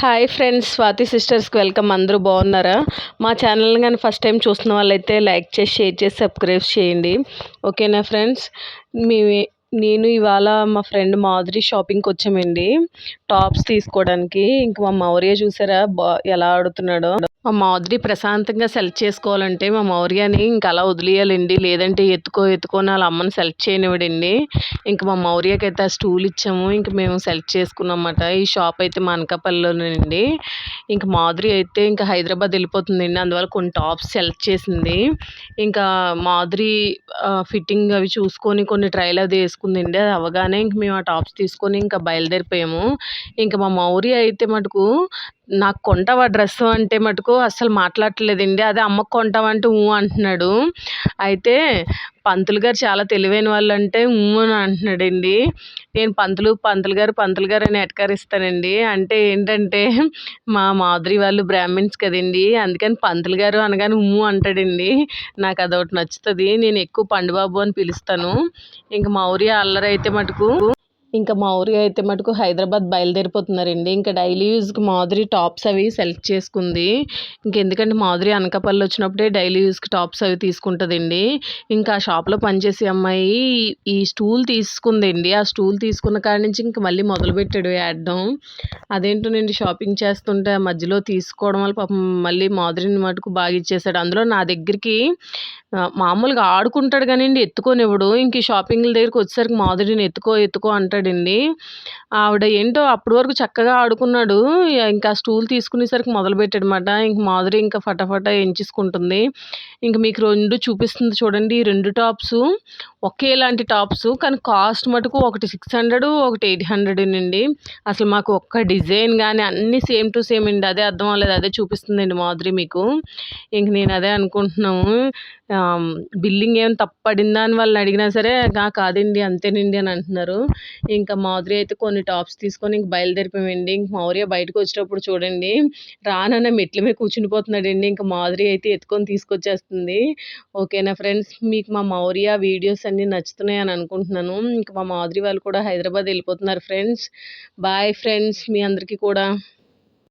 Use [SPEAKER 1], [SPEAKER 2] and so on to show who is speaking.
[SPEAKER 1] Hi friends Swathi సిస్టర్స్కి welcome అందరూ బాగున్నారా? మా ఛానల్ కానీ ఫస్ట్ టైం చూస్తున్న వాళ్ళైతే లైక్ చేసి షేర్ చేసి సబ్స్క్రైబ్ చేయండి. ఓకేనా ఫ్రెండ్స్ మీ నేను ఇవాళ మా ఫ్రెండ్ మాధురి షాపింగ్కి వచ్చామండి. టాప్స్ తీసుకోవడానికి. ఇంక మా మౌర్య చూసారా? బా ఎలా ఆడుతున్నాడో. మా మాధురి ప్రశాంతంగా సెలెక్ట్ చేసుకోవాలంటే మా మౌర్యని ఇంకా అలా వదిలేయాలండి. లేదంటే ఎత్తుకో ఎత్తుకొని వాళ్ళ అమ్మని సెలెక్ట్ చేయనివ్వడండి. ఇంక మా మౌర్యకి అయితే ఆ స్టూల్ ఇచ్చాము. ఇంక మేము సెలెక్ట్ చేసుకున్నాం ఈ షాప్ అయితే మా అనకాపల్లిలోనండి ఇంక మాధురి అయితే ఇంకా హైదరాబాద్ వెళ్ళిపోతుందండి. అందువల్ల కొన్ని టాప్స్ సెలెక్ట్ చేసింది. ఇంకా మాధురి ఫిట్టింగ్ అవి చూసుకొని కొన్ని ట్రైల్ అది వేసుకుందండి. అది అవగానే ఇంక మేము ఆ టాప్స్ తీసుకొని ఇంకా బయలుదేరిపోయాము. ఇంకా మా మౌర్య అయితే మటుకు నాకు కొంటావా డ్రెస్ అంటే మటుకు అస్సలు మాట్లాడట్లేదండి. అదే అమ్మకు కొంటావా అంటే ఊ అంటున్నాడు. అయితే పంతులు గారు చాలా తెలివైన వాళ్ళు అంటే ఊ అని అంటున్నాడండి. నేను పంతులు పంతులు గారు పంతులు గారు అని ఎటకరిస్తానండి. అంటే ఏంటంటే మా మాధురి వాళ్ళు బ్రాహ్మిన్స్ కదండి. అందుకని పంతులు గారు అనగానే ఉమ్ము అంటాడండి. నాకు అదొకటి నచ్చుతుంది. నేను ఎక్కువ పండుబాబు అని పిలుస్తాను. ఇంక మౌర్య అల్లరి అయితే మటుకు ఇంకా మౌర్య అయితే మటుకు హైదరాబాద్ బయలుదేరిపోతున్నారండి. ఇంకా డైలీ యూజ్కి మాధురి టాప్స్ అవి సెలెక్ట్ చేసుకుంది. ఇంకెందుకంటే మాధురి అనకాపల్లి వచ్చినప్పుడే డైలీ యూజ్కి టాప్స్ అవి తీసుకుంటుందండి. ఇంకా ఆ షాప్లో పనిచేసే అమ్మాయి ఈ స్టూల్ తీసుకుందండి. ఆ స్టూల్ తీసుకున్న కాడి నుంచి ఇంక మళ్ళీ మొదలుపెట్టాడు వేయడం అదేంటోనండి షాపింగ్ చేస్తుంటే మధ్యలో తీసుకోవడం వల్ల పాపం మళ్ళీ మాధురిని మటుకు బాగా ఇచ్చేసాడు. అందులో నా దగ్గరికి మామూలుగా ఆడుకుంటాడు కానివ్వండి ఎత్తుకోనివ్వడు. ఇంక షాపింగ్ల దగ్గరికి వచ్చేసరికి మాధురిని ఎత్తుకో ఎత్తుకో అంటాడు. ఆడింది ఆవిడ ఏంటో అప్పటి వరకు చక్కగా ఆడుకున్నాడు. ఇంకా స్టూల్ తీసుకునేసరికి మొదలుపెట్టాడు అనమాట ఇంక మాధురి ఇంకా ఫటాఫటా ఎంచేసుకుంటుంది. ఇంక మీకు రెండు చూపిస్తుంది చూడండి. ఈ రెండు టాప్స్ ఒకేలాంటి టాప్స్ కానీ కాస్ట్ మటుకు ఒకటి సిక్స్ హండ్రెడ్ ఒకటి ఎయిట్ హండ్రెడ్ అండి. అసలు మాకు ఒక్క డిజైన్ కానీ అన్నీ సేమ్ టు సేమ్ అండి. అదే అర్థం అవ్వలేదు. అదే చూపిస్తుందండి మాధురి మీకు. ఇంక నేను అదే అనుకుంటున్నాము. బిల్లింగ్ ఏమైనా తప్పడిందా అని వాళ్ళని అడిగినా సరే కాదండి. అంతేనండి అని అంటున్నారు. ఇంకా మాధురి అయితే కొన్ని టాప్స్ తీసుకొని ఇంక బయలుదేరిపోయామండి ఇంక మౌర్య బయటకు వచ్చేటప్పుడు చూడండి రానన్న మెట్ల మీద కూర్చునిపోతున్నాడండి ఇంకా మాధురి అయితే ఎత్తుకొని తీసుకొచ్చేస్తుంది. ఓకేనా ఫ్రెండ్స్? మీకు మా మౌర్య వీడియోస్ అన్నీ నచ్చుతున్నాయి అని అనుకుంటున్నాను. ఇంకా మా మాధురి వాళ్ళు కూడా హైదరాబాద్ వెళ్ళిపోతున్నారు ఫ్రెండ్స్. బాయ్ ఫ్రెండ్స్ మీ అందరికీ కూడా.